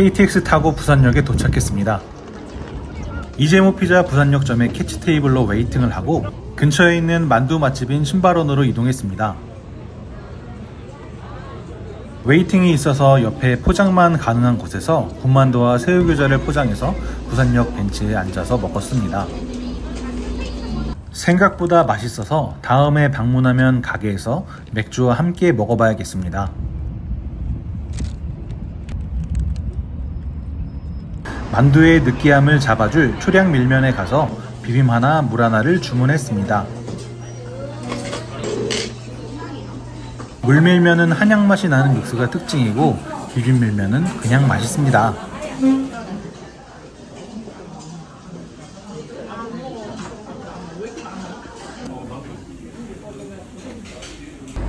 KTX 타고 부산역에 도착했습니다. 이재모 피자 부산역점에 캐치 테이블로 웨이팅을 하고 근처에 있는 만두 맛집인 신발원으로 이동했습니다. 웨이팅이 있어서 옆에 포장만 가능한 곳에서 군만두와 새우교자를 포장해서 부산역 벤치에 앉아서 먹었습니다. 생각보다 맛있어서 다음에 방문하면 가게에서 맥주와 함께 먹어봐야겠습니다. 만두의 느끼함을 잡아줄 초량 밀면에 가서 비빔 하나, 물 하나를 주문했습니다. 물밀면은 한약 맛이 나는 육수가 특징이고 비빔밀면은 그냥 맛있습니다.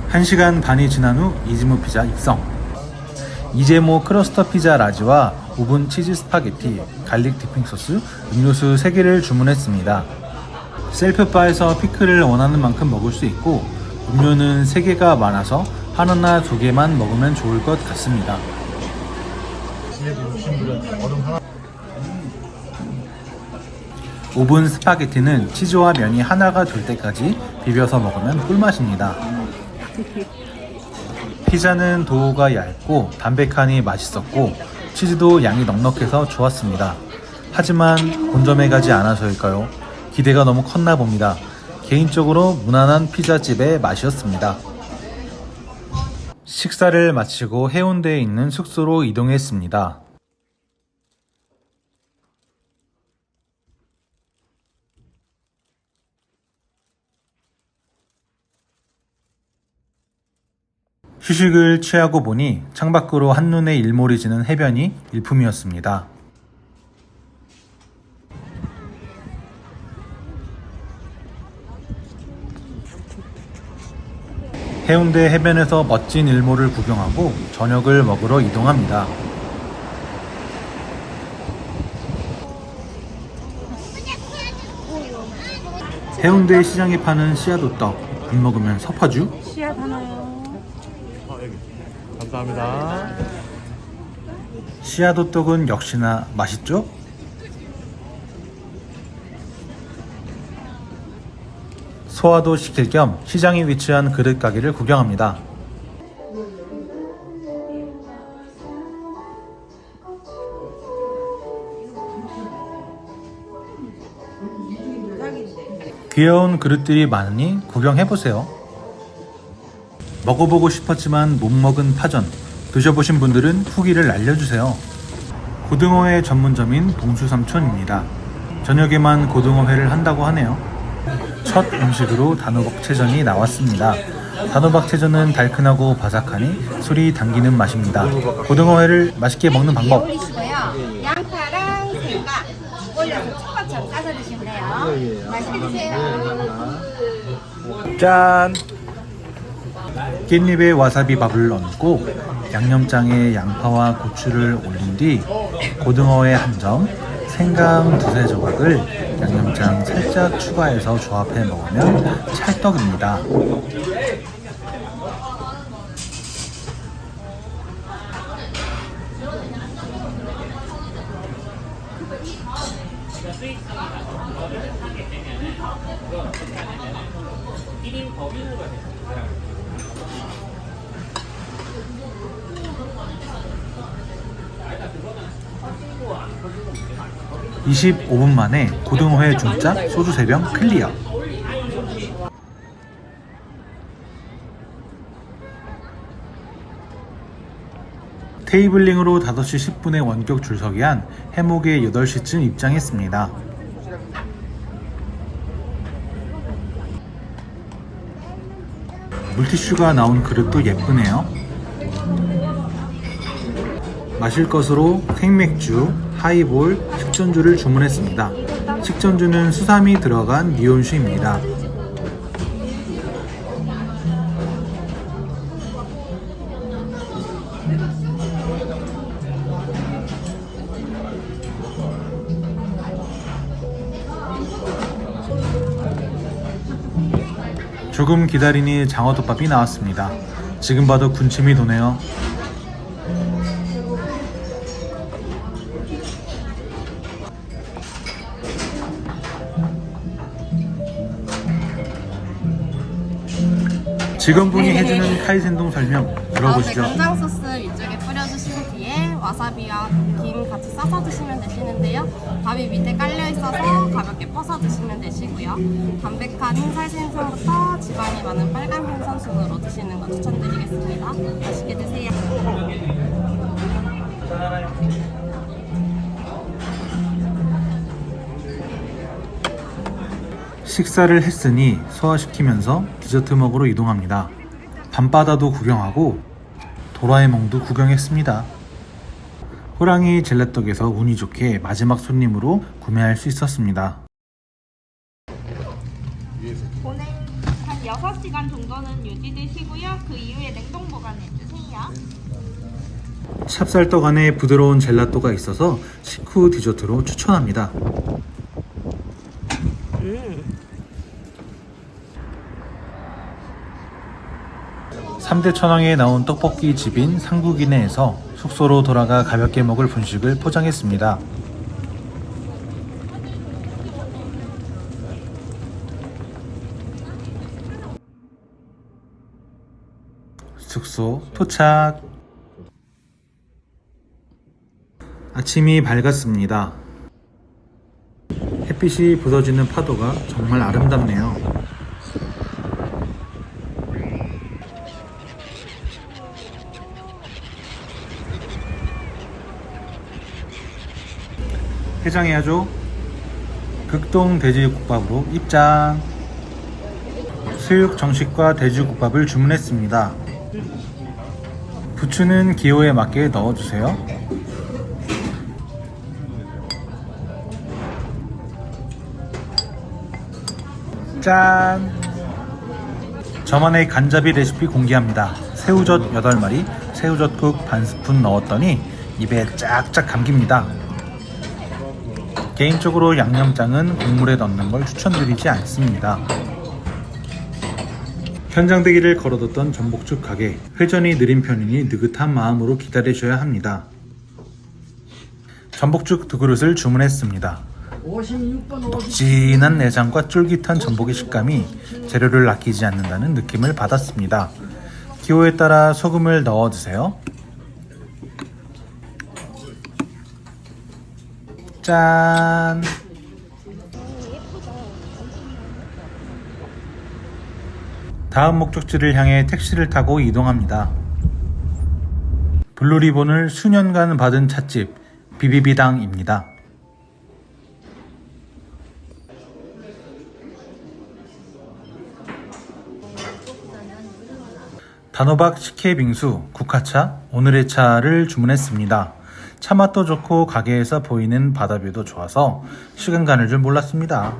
한시간 반이 지난 후 이즈모 피자 입성. 이제모 크러스터 피자 라지와 오븐 치즈 스파게티, 갈릭 디핑 소스, 음료수 3개를 주문했습니다. 셀프바에서 피클을 원하는 만큼 먹을 수 있고 음료는 3개가 많아서 하나나 두 개만 먹으면 좋을 것 같습니다. 오븐 스파게티는 치즈와 면이 하나가 될 때까지 비벼서 먹으면 꿀맛입니다. 피자는 도우가 얇고 담백하니 맛있었고 치즈도 양이 넉넉해서 좋았습니다. 하지만 본점에 가지 않아서일까요? 기대가 너무 컸나 봅니다. 개인적으로 무난한 피자집의 맛이었습니다. 식사를 마치고 해운대에 있는 숙소로 이동했습니다. 휴식을 취하고 보니 창밖으로 한눈에 일몰이 지는 해변이 일품이었습니다. 해운대 해변에서 멋진 일몰을 구경하고 저녁을 먹으러 이동합니다. 해운대 시장에 파는 씨앗 호떡, 밥 먹으면 섭하주? 씨앗 하나요. 감사합니다. 씨앗 호떡은 역시나 맛있죠? 소화도 시킬 겸 시장에 위치한 그릇 가게를 구경합니다. 귀여운 그릇들이 많으니 구경해보세요. 먹어보고 싶었지만 못 먹은 파전 드셔보신 분들은 후기를 알려주세요. 고등어회 전문점인 동수삼촌입니다. 저녁에만 고등어회를 한다고 하네요. 첫 음식으로 단호박채전이 나왔습니다. 단호박채전은 달큰하고 바삭하니 술이 당기는 맛입니다. 고등어회를 맛있게 먹는 방법. 올리시고요. 양파랑 생강 올려서 초밥처럼 까서 드시면 돼요. 맛있게 드세요. 짠! 깻잎에 와사비 밥을 얹고 양념장에 양파와 고추를 올린 뒤 고등어회 한 점, 생강 두세 조각을 양념장 살짝 추가해서 조합해 먹으면 찰떡입니다. (25분) 만에 고등어회 중짜 소주 3병 클리어 테이블링으로 5시 10분에 원격 줄서기 한 해묵에 8시쯤 입장했습니다. 물티슈가 나온 그릇도 예쁘네요. 마실 것으로 생맥주, 하이볼, 식전주를 주문했습니다. 식전주는 수삼이 들어간 니온슈입니다. 조금 기다리니 장어덮밥이 나왔습니다. 지금 봐도 군침이 도네요. 직원분이 네. 해주는 카이센동 설명 들어보시죠. 아, 네, 간장 소스 위쪽에 뿌려주신 뒤에 와사비와 김 같이 싸서 드시면 되시는데요. 밥이 밑에 깔려 있어서 가볍게 퍼서 드시면 되시고요. 담백한 흰살 생선부터 지방이 많은 빨간 생선 순으로 드시는 거 추천드리겠습니다. 맛있게 드세요. 식사를 했으니 소화시키면서 디저트 먹으러 이동합니다. 밤바다도 구경하고 도라에몽도 구경했습니다. 호랑이 젤라떡에서 운이 좋게 마지막 손님으로 구매할 수 있었습니다. 보냉 한 6시간 정도는 유지되시고요. 그 이후에 냉동 보관해 주세요. 찹쌀떡 안에 부드러운 젤라또가 있어서 식후 디저트로 추천합니다. 삼대 천왕에 나온 떡볶이 집인 상국이네에서 숙소로 돌아가 가볍게 먹을 분식을 포장했습니다. 숙소 도착. 아침이 밝았습니다. 햇빛이 부서지는 파도가 정말 아름답네요. 해장해야죠. 극동 돼지국밥으로 입장. 수육 정식과 돼지국밥을 주문했습니다. 부추는 기호에 맞게 넣어주세요. 짠! 저만의 간자비 레시피 공개합니다. 새우젓 8마리, 새우젓국 반 스푼 넣었더니 입에 쫙쫙 감깁니다. 개인적으로 양념장은 국물에 넣는 걸 추천드리지 않습니다. 현장대기를 걸어뒀던 전복죽 가게. 회전이 느린 편이니 느긋한 마음으로 기다리셔야 합니다. 전복죽 두 그릇을 주문했습니다. 진한 내장과 쫄깃한 전복의 식감이 재료를 아끼지 않는다는 느낌을 받았습니다. 기호에 따라 소금을 넣어 드세요. 짠! 다음 목적지를 향해 택시를 타고 이동합니다. 블루리본을 수년간 받은 찻집 비비비당입니다. 단호박 식혜 빙수, 국화차, 오늘의 차를 주문했습니다. 차 맛도 좋고 가게에서 보이는 바다뷰도 좋아서 시간 가는 줄 몰랐습니다.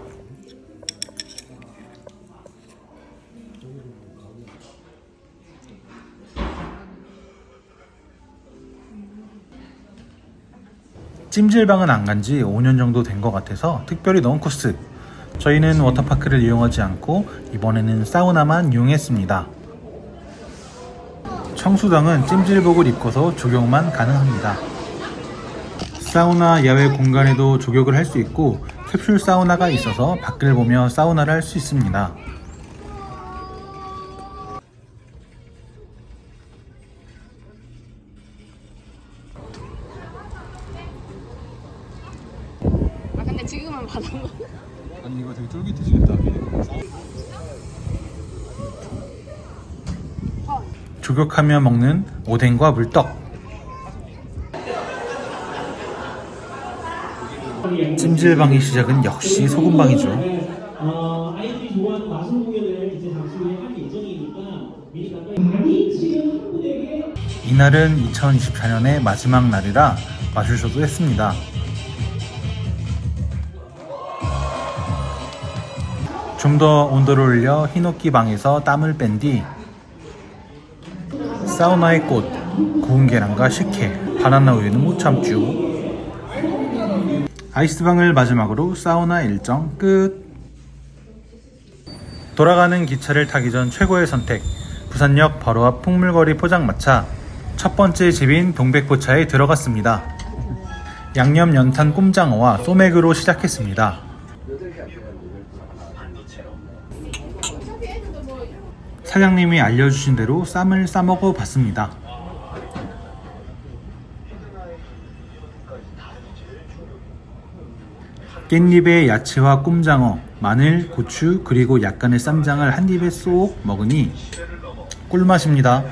찜질방은 안 간 지 5년 정도 된 것 같아서 특별히 넣은 코스. 저희는 워터파크를 이용하지 않고 이번에는 사우나만 이용했습니다. 청수당은 찜질복을 입고서 조격만 가능합니다. 사우나 야외 공간에도 조격을 할 수 있고 캡슐 사우나가 있어서 밖을 보며 사우나를 할 수 있습니다. 아 근데 지금은 거. 아니 이거 되게 쫄깃해지겠다. 조격하며 먹는 오뎅과 물떡. 찜질방의 시작은 역시 소금방이죠. 이날은 2024년의 마지막 날이라 마술쇼도 했습니다. 좀 더 온도를 올려 히노키 방에서 땀을 뺀 뒤 사우나의 꽃, 구운 계란과 식혜, 바나나 우유는 못 참죠. 아이스방을 마지막으로 사우나 일정 끝. 돌아가는 기차를 타기 전 최고의 선택. 부산역 바로 앞 풍물거리 포장마차. 첫 번째 집인 동백포차에 들어갔습니다. 양념 연탄 꼼장어와 소맥으로 시작했습니다. 사장님이 알려주신 대로 쌈을 싸먹어 봤습니다. 깻잎에 야채와 꼼장어, 마늘, 고추, 그리고 약간의 쌈장을 한 입에 쏙 먹으니 꿀맛입니다.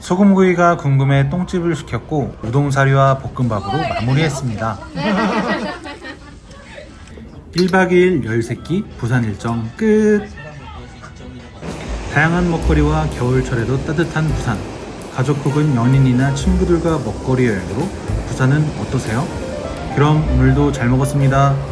소금구이가 궁금해 똥집을 시켰고 우동사리와 볶음밥으로 마무리했습니다. 1박 2일 13끼 부산 일정 끝! 다양한 먹거리와 겨울철에도 따뜻한 부산. 가족 혹은 연인이나 친구들과 먹거리 여행으로 부산은 어떠세요? 그럼 오늘도 잘 먹었습니다.